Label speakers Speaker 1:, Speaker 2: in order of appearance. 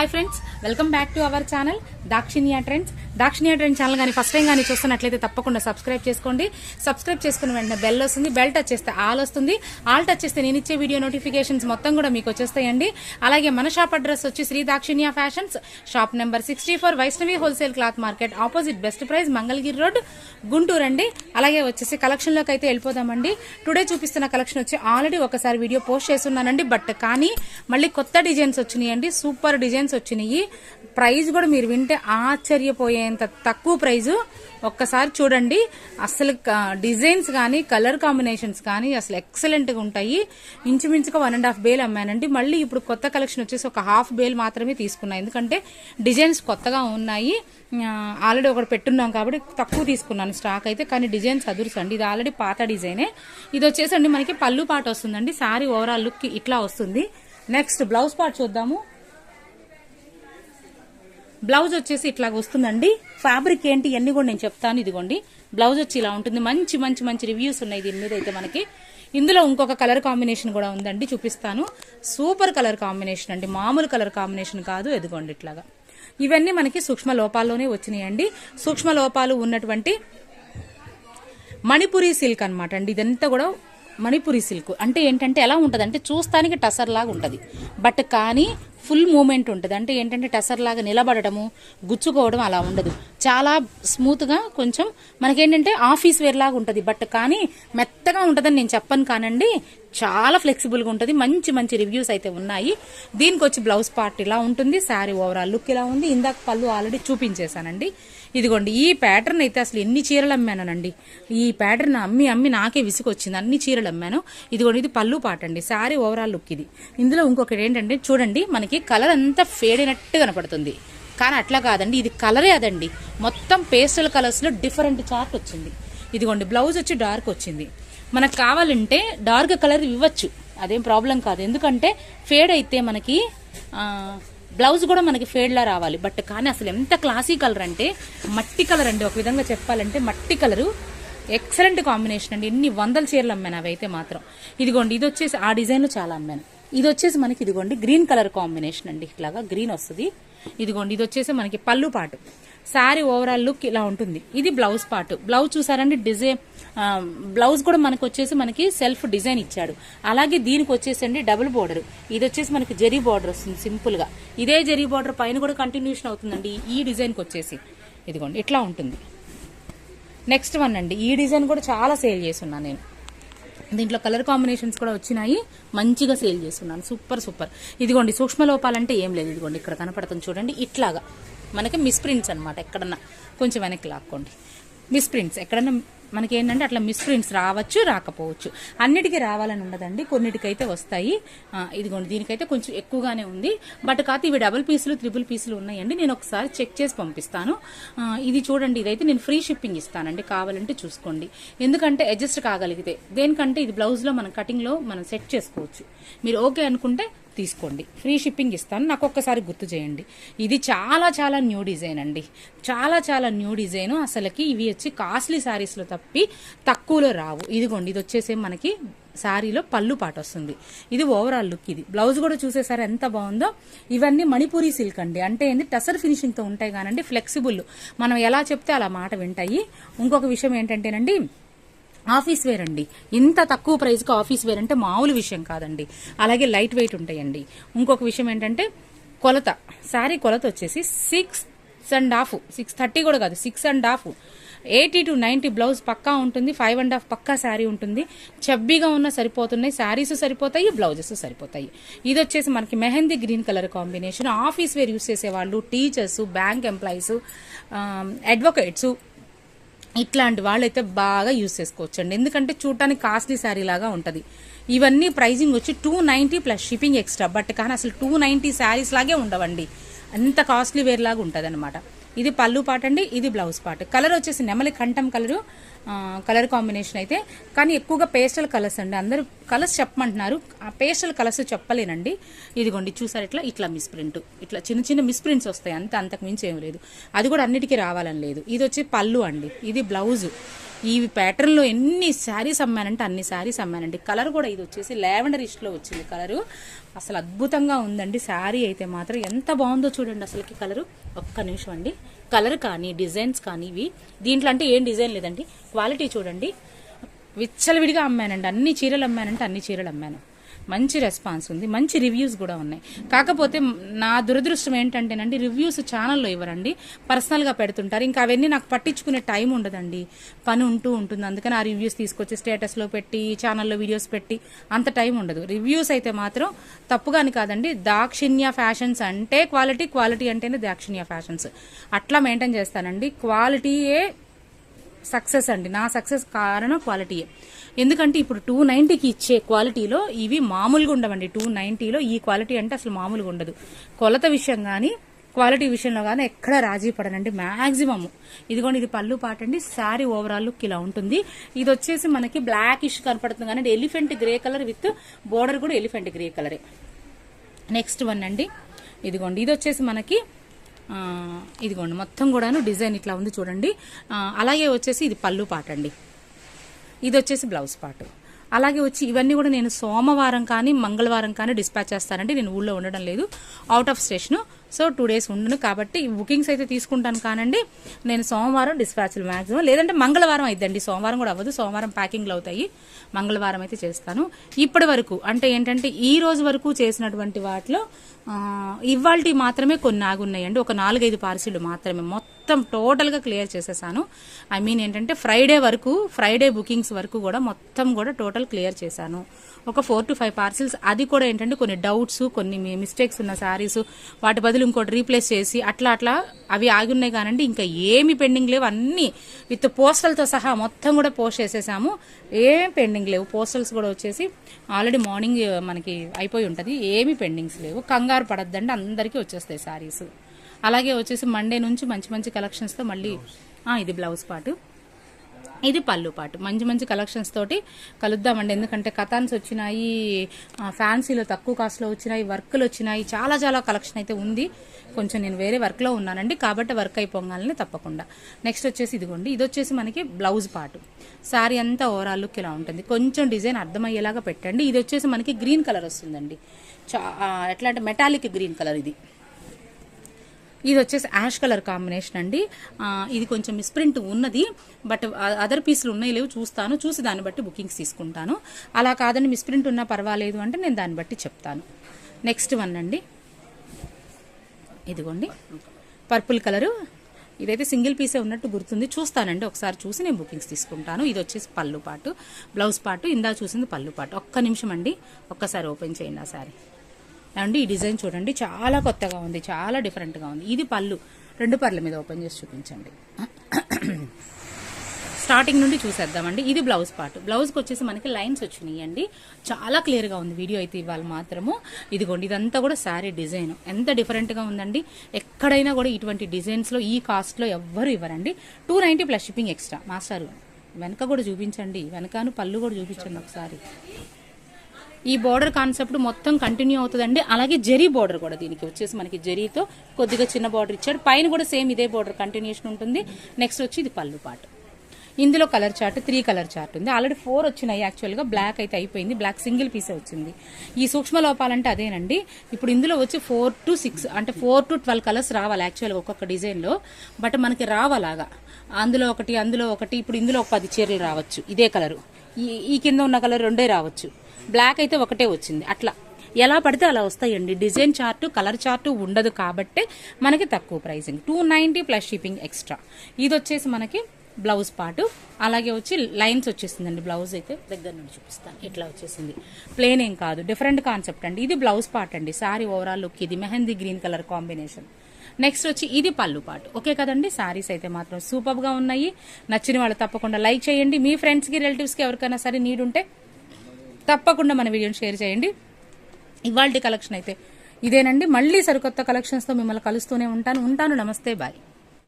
Speaker 1: Hi friends welcome back to our channel Dakshinya trends Dakshinya trend channel కానీ first time కానీ చూస్తున్నట్లయితే తప్పకుండా subscribe చేసుకోండి. సబ్స్క్రైబ్ చేసుకున్న వెంటనే బెల్ వస్తుంది. బెల్ టచ్ చేస్తే ఆల్ వస్తుంది. ఆల్ టచ్ చేస్తే నేను ఇచ్చే వీడియో నోటిఫికేషన్స్ మొత్తం కూడా మీకు వచ్చేస్తాయండి. అలాగే మన షాప్ అడ్రస్ వచ్చి Shri Dakshinya fashions shop number sixty four Vaishnavi wholesale cloth market opposite best price Mangalagiri road Guntur అండి. అలాగే వచ్చేసి కలెక్షన్లోకి అయితే వెళ్ళిపోదామండి. టుడే చూపిస్తున్న కలెక్షన్ వచ్చి ఆల్రెడీ ఒకసారి వీడియో పోస్ట్ చేస్తున్నానండి. బట్ కానీ మళ్ళీ కొత్త డిజైన్స్ వచ్చినాయండి. సూపర్ డిజైన్స్ వచ్చినాయి. ప్రైజ్ కూడా మీరు వింటే ఆశ్చర్యపోయేంత తక్కువ ప్రైజు ఒక్కసారి చూడండి. అసలు డిజైన్స్ కానీ కలర్ కాంబినేషన్స్ కానీ అసలు ఎక్సలెంట్గా ఉంటాయి. ఇంచుమించుగా వన్ అండ్ హాఫ్ బేల్ అమ్మానండి. మళ్ళీ ఇప్పుడు కొత్త కలెక్షన్ వచ్చేసి ఒక హాఫ్ బేల్ మాత్రమే తీసుకున్నాను ఎందుకంటే డిజైన్స్ కొత్తగా ఉన్నాయి. ఆల్రెడీ ఒకటి పెట్టున్నాం కాబట్టి తక్కువ తీసుకున్నాను స్టాక్ అయితే. కానీ డిజైన్స్ అదురుసండి. ఇది ఆల్రెడీ పాత డిజైనే ఇది వచ్చేసండి మనకి పళ్ళు పాట వస్తుందండి. సారీ ఓవరాల్ లుక్ ఇట్లా వస్తుంది. నెక్స్ట్ బ్లౌజ్ పార్ట్ చూద్దాము. బ్లౌజ్ వచ్చేసి ఇట్లా వస్తుందండి. ఫ్యాబ్రిక్ ఏంటి ఇవన్నీ కూడా నేను చెప్తాను ఇదిగోండి. బ్లౌజ్ వచ్చి ఇలా ఉంటుంది. మంచి మంచి మంచి రివ్యూస్ ఉన్నాయి దీని మీద అయితే మనకి. ఇందులో ఇంకొక కలర్ కాంబినేషన్ కూడా ఉందండి చూపిస్తాను. సూపర్ కలర్ కాంబినేషన్ అండి. మామూలు కలర్ కాంబినేషన్ కాదు ఎదుగోండి ఇట్లాగా. ఇవన్నీ మనకి సూక్ష్మ లోపాల్లోనే వచ్చినాయండి. సూక్ష్మ లోపాలు ఉన్నటువంటి మణిపురి సిల్క్ అనమాట అండి. ఇదంతా కూడా మణిపురి సిల్క్. అంటే ఏంటంటే ఎలా ఉంటుంది అంటే చూస్తానికి టసర్ లాగా ఉంటుంది. బట్ కానీ ఫుల్ మూమెంట్ ఉంటుంది. అంటే ఏంటంటే టసర్ లాగా నిలబడటము గుచ్చుకోవడం అలా ఉండదు. చాలా స్మూత్గా కొంచెం మనకేంటంటే ఆఫీస్ వేర్ లాగా ఉంటుంది. బట్ కానీ మెత్తగా ఉంటుందని నేను చెప్పను కానండి చాలా ఫ్లెక్సిబుల్గా ఉంటుంది. మంచి మంచి రివ్యూస్ అయితే ఉన్నాయి. దీనికి వచ్చి బ్లౌజ్ పార్ట్ ఇలా ఉంటుంది శారీ ఓవరాల్ లుక్ ఇలా ఉంది. ఇందాక పళ్ళు ఆల్రెడీ చూపించేశానండి. ఇదిగోండి ఈ ప్యాటర్న్ అయితే అసలు ఎన్ని చీరలు అమ్మానండి ఈ ప్యాటర్న్ అమ్మి అమ్మి నాకే విసుకొచ్చింది అన్ని చీరలు అమ్మాను. ఇదిగోండి ఇది పళ్ళు పాట అండి. శారీ ఓవరాల్ లుక్ ఇది. ఇందులో ఇంకొకటి ఏంటంటే చూడండి మనకి కలర్ అంతా ఫేడ్ అయినట్టు కనపడుతుంది. కానీ అట్లా కాదండి ఇది కలరే అదండి. మొత్తం పేస్టల్ కలర్స్లో డిఫరెంట్ చార్ట్ వచ్చింది. ఇదిగోండి బ్లౌజ్ వచ్చి డార్క్ వచ్చింది. మనకు కావాలంటే డార్క్ కలర్ ఇవ్వచ్చు. అదేం ప్రాబ్లం కాదు. ఎందుకంటే ఫేడ్ అయితే మనకి బ్లౌజ్ కూడా మనకి ఫేడ్లా రావాలి. బట్ కానీ అసలు ఎంత క్లాసీ కలర్ అంటే మట్టి కలర్ అండి. ఒక విధంగా చెప్పాలంటే మట్టి కలరు. ఎక్సలెంట్ కాంబినేషన్ అండి. ఎన్ని వందల చీరలు అమ్మాను అవైతే మాత్రం. ఇదిగోండి ఇది వచ్చేసి ఆ డిజైన్లో చాలా అమ్మాను. ఇది వచ్చేసి మనకి ఇదిగోండి గ్రీన్ కలర్ కాంబినేషన్ అండి. ఇట్లాగా గ్రీన్ వస్తుంది. ఇదిగోండి ఇది వచ్చేసి మనకి పళ్ళు పాటు. శారీ ఓవరాల్ లుక్ ఇలా ఉంటుంది. ఇది బ్లౌజ్ పార్ట్. బ్లౌజ్ చూసారండి డిజైన్ బ్లౌజ్ కూడా మనకు వచ్చేసి మనకి సెల్ఫ్ డిజైన్ ఇచ్చాడు. అలాగే దీనికి వచ్చేసండి డబుల్ బోర్డర్. ఇది వచ్చేసి మనకి జరీ బోర్డర్ వస్తుంది సింపుల్గా. ఇదే జరీ బోర్డర్ పైన కూడా కంటిన్యూషన్ అవుతుందండి ఈ డిజైన్కి వచ్చేసి. ఇదిగోండి ఇట్లా ఉంటుంది. నెక్స్ట్ వన్ అండి. ఈ డిజైన్ కూడా చాలా సేల్ చేస్తున్నాను నేను. దీంట్లో కలర్ కాంబినేషన్స్ కూడా వచ్చినాయి. మంచిగా సేల్ చేస్తున్నాను. సూపర్ సూపర్ ఇదిగోండి సూక్ష్మ లోపాలంటే ఏం లేదు. ఇదిగోండి ఇక్కడ కనపడుతుంది చూడండి. ఇట్లాగా. మనకి మిస్ప్రింట్స్ అనమాట ఎక్కడన్నా. కొంచెం వెనక్కి లాక్కోండి. మిస్ప్రింట్స్ ఎక్కడన్నా మనకి ఏంటంటే అట్లా మిస్ప్రింట్స్ రావచ్చు రాకపోవచ్చు. అన్నిటికీ రావాలని ఉండదండి. కొన్నిటికైతే వస్తాయి. ఇదిగోండి దీనికైతే కొంచెం ఎక్కువగానే ఉంది. బట్ కాదు ఇవి డబుల్ పీసులు త్రిబుల్ పీసులు ఉన్నాయండి. నేను ఒకసారి చెక్ చేసి పంపిస్తాను. ఇది చూడండి ఇదైతే నేను ఫ్రీ షిప్పింగ్ ఇస్తానండి. కావాలంటే చూసుకోండి. ఎందుకంటే అడ్జస్ట్ కాగలిగితే. దేనికంటే ఇది బ్లౌజ్లో మనం కటింగ్లో మనం సెట్ చేసుకోవచ్చు. మీరు ఓకే అనుకుంటే తీసుకోండి. ఫ్రీ షిప్పింగ్ ఇస్తాను. నాకు ఒక్కసారి గుర్తు చేయండి. ఇది చాలా చాలా న్యూ డిజైన్ అండి. చాలా చాలా న్యూ డిజైన్. అసలుకి ఇవి వచ్చి కాస్ట్లీ శారీస్లో తప్పి తక్కువలో రావు. ఇదిగోండి ఇది వచ్చేసి మనకి శారీలో పళ్ళు పాట వస్తుంది. ఇది ఓవరాల్ లుక్ ఇది. బ్లౌజ్ కూడా చూసేసారి ఎంత బాగుందో? ఇవన్నీ మణిపూరి సిల్క్ అండి. అంటే ఏంది? టసర్ ఫినిషింగ్తో ఉంటాయి కానండి ఫ్లెక్సిబుల్ మనం ఎలా చెప్తే అలా మాట వింటాయి. ఇంకొక విషయం ఏంటంటేనండి ఆఫీస్ వేర్ అండి. ఇంత తక్కువ ప్రైస్కి ఆఫీస్ వేర్ అంటే మామూలు విషయం కాదండి. అలాగే లైట్ వెయిట్ ఉంటాయండి. ఇంకొక విషయం ఏంటంటే కొలత. శారీ కొలత వచ్చేసి six and half six thirty కూడా కాదు six and half eighty to ninety blouse పక్కా ఉంటుంది ఫైవ్ అండ్ హాఫ్ పక్కా శారీ ఉంటుంది. చబ్బీగా ఉన్న సరిపోతున్నాయి శారీస్ సరిపోతాయి బ్లౌజెస్ సరిపోతాయి. ఇది వచ్చేసి మనకి mehndi green colour combination. Office wear use చేసేవాళ్ళు టీచర్స్ బ్యాంక్ ఎంప్లాయీస్ అడ్వకేట్స్ ఇట్లాంటి వాళ్ళైతే బాగా యూస్ చేసుకోవచ్చండి. ఎందుకంటే చూడటానికి కాస్ట్లీ శారీ లాగా ఉంటుంది. ఇవన్నీ ప్రైజింగ్ వచ్చి two ninety plus shipping extra. But కానీ అసలు టూ నైంటీ శారీస్ లాగే ఉండవండి. అంత కాస్ట్లీ వేర్ లాగా ఉంటుంది అనమాట ఇది పళ్ళు పాట అండి ఇది బ్లౌజ్ పాట. కలర్ వచ్చేసి నెమలి కంఠం కలరు కలర్ కాంబినేషన్ అయితే. కానీ ఎక్కువగా పేస్టల్ కలర్స్ అండి. అందరూ కలర్స్ చెప్పమంటున్నారు. ఆ పేస్టల్ కలర్స్ చెప్పలేనండి. ఇదిగోండి చూసారు ఇట్లా? ఇట్లా మిస్ప్రింట్ ఇట్లా చిన్న చిన్న మిస్ప్రింట్స్ వస్తాయి. అంత అంతకు మించి ఏం లేదు. అది కూడా అన్నిటికీ రావాలని లేదు. ఇది వచ్చి పళ్ళు అండి. ఇది బ్లౌజు. ఈ ప్యాటర్న్లో ఎన్ని శారీస్ అమ్మానంటే అన్ని శారీస్ అమ్మానండి. కలర్ కూడా ఇది వచ్చేసి లావెండర్ ఇష్లో వచ్చింది కలరు అసలు అద్భుతంగా ఉందండి. శారీ అయితే మాత్రం ఎంత బాగుందో చూడండి అసలుకి కలరు ఒక్క నిమిషం అండి. కలర్ కానీ డిజైన్స్ కానీ ఇవి. దీంట్లో అంటే ఏం డిజైన్ లేదండి. క్వాలిటీ చూడండి. విచ్చలవిడిగా అమ్మానండి. అన్ని చీరలు అమ్మానంటే అన్ని చీరలు అమ్మాను. మంచి రెస్పాన్స్ ఉంది మంచి రివ్యూస్ కూడా ఉన్నాయి. కాకపోతే నా దురదృష్టం ఏంటంటేనండి రివ్యూస్ ఛానల్లో ఇవ్వరండి పర్సనల్గా పెడుతుంటారు. ఇంకా అవన్నీ నాకు పట్టించుకునే టైం ఉండదండి. పని ఉంటూ ఉంటుంది అందుకని ఆ రివ్యూస్ తీసుకొచ్చి స్టేటస్లో పెట్టి ఛానల్లో వీడియోస్ పెట్టి అంత టైం ఉండదు. రివ్యూస్ అయితే మాత్రం తప్పుగాని కాదండి దాక్షిణ్య ఫ్యాషన్స్ అంటే క్వాలిటీ క్వాలిటీ అంటేనే దాక్షిణ్య ఫ్యాషన్స్. అట్లా మెయింటైన్ చేస్తానండి. క్వాలిటీయే సక్సెస్ అండి. నా సక్సెస్ కారణం క్వాలిటీయే ఎందుకంటే ఇప్పుడు టూ నైంటీకి ఇచ్చే క్వాలిటీలో ఇవి మామూలుగా ఉండవండి. టూ నైంటీలో ఈ క్వాలిటీ అంటే అసలు మామూలుగా ఉండదు. కొలత విషయం కానీ క్వాలిటీ విషయంలో కానీ ఎక్కడ రాజీ పడనండి. మ్యాక్సిమమ్ ఇదిగోండి ఇది పళ్ళు పాట అండి. శారీ ఓవరాల్ లుక్ ఇలా ఉంటుంది. ఇది వచ్చేసి మనకి బ్లాక్ ఇష్ కనపడుతుంది కానీ elephant grey colour with border కూడా ఎలిఫెంట్ గ్రే కలరే. నెక్స్ట్ వన్ అండి. ఇదిగోండి ఇది వచ్చేసి మనకి ఇదిగోండి మొత్తం కూడాను డిజైన్ ఇట్లా ఉంది చూడండి. అలాగే వచ్చేసి ఇది పళ్ళు పాట అండి. ఇది వచ్చేసి బ్లౌజ్ పాటు. అలాగే వచ్చి ఇవన్నీ కూడా నేను సోమవారం కానీ మంగళవారం కానీ డిస్పాచ్ చేస్తానండి. నేను ఊళ్ళో ఉండడం లేదు. Out of station so two days ఉండను కాబట్టి బుకింగ్స్ అయితే తీసుకుంటాను కానండి. నేను సోమవారం డిస్పాచ్లు మ్యాక్సిమం లేదంటే మంగళవారం అయిద్దండి. సోమవారం కూడా అవ్వదు. సోమవారం ప్యాకింగ్లు అవుతాయి. మంగళవారం అయితే చేస్తాను. ఇప్పటి వరకు అంటే ఏంటంటే ఈ రోజు వరకు చేసినటువంటి వాటిలో ఇవాళ మాత్రమే కొన్ని ఆగున్నాయండి. ఒక నాలుగైదు పార్సిల్ మాత్రమే. మొత్తం మొత్తం టోటల్గా క్లియర్ చేసేసాను. ఐ మీన్ ఏంటంటే ఫ్రైడే వరకు ఫ్రైడే బుకింగ్స్ వరకు కూడా మొత్తం కూడా టోటల్ క్లియర్ చేశాను. ఒక ఫోర్ టు ఫైవ్ పార్సిల్స్. అది కూడా ఏంటంటే కొన్ని డౌట్స్ కొన్ని మిస్టేక్స్ ఉన్న శారీస్ వాటి బదులు ఇంకోటి రీప్లేస్ చేసి అట్లా అట్లా అవి ఆగి ఉన్నాయి కానండి. ఇంకా ఏమి పెండింగ్ లేవు. అన్ని విత్ పోస్టల్తో సహా మొత్తం కూడా పోస్ట్ చేసేసాము. ఏం పెండింగ్ లేవు. పోస్టల్స్ కూడా వచ్చేసి ఆల్రెడీ మార్నింగ్ మనకి అయిపోయి ఉంటుంది. ఏమీ పెండింగ్స్ లేవు. కంగారు పడద్దండి. అందరికీ వచ్చేస్తాయి శారీస్. అలాగే వచ్చేసి మండే నుంచి మంచి మంచి కలెక్షన్స్తో మళ్ళీ ఇది బ్లౌజ్ పాటు ఇది పళ్ళు పాటు మంచి మంచి కలెక్షన్స్ తోటి కలుద్దామండి. ఎందుకంటే కథాన్స్ వచ్చినాయి ఫ్యాన్సీలో తక్కువ కాస్ట్లో వచ్చినాయి వర్క్లు వచ్చినాయి. చాలా చాలా కలెక్షన్ అయితే ఉంది. కొంచెం నేను వేరే వర్క్లో ఉన్నానండి. కాబట్టి వర్క్ అయిపోగాలని తప్పకుండా. నెక్స్ట్ వచ్చేసి ఇదిగోండి. ఇది వచ్చేసి మనకి బ్లౌజ్ పాటు శారీ అంతా ఓవరాల్ లుక్ ఇలా ఉంటుంది. కొంచెం డిజైన్ అర్థమయ్యేలాగా పెట్టండి. ఇది వచ్చేసి మనకి గ్రీన్ కలర్ వస్తుందండి. చా ఎట్లా అంటే మెటాలిక్ గ్రీన్ కలర్ ఇది. ఇది వచ్చేసి యాష్ కలర్ కాంబినేషన్ అండి. ఇది కొంచెం మిస్ప్రింట్ ఉన్నది బట్ అదర్ పీసులు ఉన్నాయి లేవు చూస్తాను. చూసి దాన్ని బట్టి బుకింగ్స్ తీసుకుంటాను. అలా కాదండి మిస్ప్రింట్ ఉన్నా పర్వాలేదు అంటే నేను దాన్ని బట్టి చెప్తాను. నెక్స్ట్ వన్ అండి. ఇదిగోండి. పర్పుల్ కలరు ఇదైతే సింగిల్ పీసే ఉన్నట్టు గుర్తుంది. చూస్తానండి ఒకసారి చూసి నేను బుకింగ్స్ తీసుకుంటాను. ఇది వచ్చేసి పళ్ళు పాటు బ్లౌజ్ పాటు ఇందా చూసింది పళ్ళు పాటు. ఒక్క నిమిషం అండి ఒక్కసారి ఓపెన్ చేయండి ఆ సారీ అండి ఈ డిజైన్ చూడండి చాలా కొత్తగా ఉంది చాలా డిఫరెంట్గా ఉంది. ఇది పళ్ళు రెండు పళ్ళ మీద ఓపెన్ చేసి చూపించండి. స్టార్టింగ్ నుండి చూసేద్దామండి. ఇది బ్లౌజ్ పార్ట్ బ్లౌజ్కి వచ్చేసి మనకి లైన్స్ వచ్చినాయి అండి చాలా క్లియర్గా ఉంది వీడియో అయితే ఇవాళ మాత్రము. ఇదిగోండి ఇదంతా కూడా శారీ డిజైన్. ఎంత డిఫరెంట్గా ఉందండి. ఎక్కడైనా కూడా ఇటువంటి డిజైన్స్లో ఈ కాస్ట్లో ఎవ్వరు ఇవ్వరండి. Two ninety plus shipping extra మాస్టారు వెనక కూడా చూపించండి. వెనకాను పళ్ళు కూడా చూపించండి ఒకసారి. ఈ బోర్డర్ కాన్సెప్ట్ మొత్తం కంటిన్యూ అవుతుందండి. అలాగే జరీ బోర్డర్ కూడా దీనికి వచ్చేసి మనకి జరీతో కొద్దిగా చిన్న బోర్డర్ ఇచ్చాడు. పైన కూడా సేమ్ ఇదే బోర్డర్ కంటిన్యూషన్ ఉంటుంది. నెక్స్ట్ వచ్చి ఇది పళ్ళు పాటు ఇందులో colour chart three colour chart ఉంది. ఆల్రెడీ ఫోర్ వచ్చినాయి యాక్చువల్గా బ్లాక్ అయితే అయిపోయింది. బ్లాక్ సింగిల్ పీసే వచ్చింది. ఈ సూక్ష్మ లోపాలంటే అదేనండి. ఇప్పుడు ఇందులో వచ్చి ఫోర్ టు సిక్స్ అంటే ఫోర్ టు ట్వెల్వ్ కలర్స్ రావాలి యాక్చువల్గా ఒక్కొక్క డిజైన్లో బట్ మనకి రావాలాగా. అందులో ఒకటి అందులో ఒకటి ఇప్పుడు ఇందులో ఒక పది చీరలు రావచ్చు. ఇదే కలరు ఈ ఈ కింద ఉన్న కలర్ రెండే రావచ్చు. బ్లాక్ అయితే ఒకటే వచ్చింది. అట్లా. ఎలా పడితే అలా వస్తాయండి. డిజైన్ చార్టు కలర్ చార్టు ఉండదు కాబట్టే మనకి తక్కువ pricing. Two ninety plus shipping extra. ఇది వచ్చేసి మనకి బ్లౌజ్ పాటు. అలాగే వచ్చి లైన్స్ వచ్చేసిందండి. బ్లౌజ్ అయితే దగ్గర నుండి చూపిస్తాను. ఇట్లా వచ్చేసింది. ప్లేన్ ఏం కాదు. డిఫరెంట్ కాన్సెప్ట్ అండి. ఇది బ్లౌజ్ పార్ట్ అండి. సారీ ఓవరాల్ లుక్ ఇది. Mehndi green colour combination next వచ్చి ఇది పళ్ళు పాటు. ఓకే కదండి? సారీస్ అయితే మాత్రం సూపర్గా ఉన్నాయి. నచ్చిన వాళ్ళు తప్పకుండా లైక్ చేయండి. మీ ఫ్రెండ్స్కి రిలేటివ్స్కి ఎవరికైనా సరే నీడుంటే ఉంటే తప్పకుండా మన వీడియోని షేర్ చేయండి. ఇవాళ కలెక్షన్ అయితే ఇదేనండి. మళ్ళీ సరికొత్త కలెక్షన్స్తో మిమ్మల్ని కలుస్తూనే ఉంటాను. ఉంటాను. నమస్తే. బాయ్.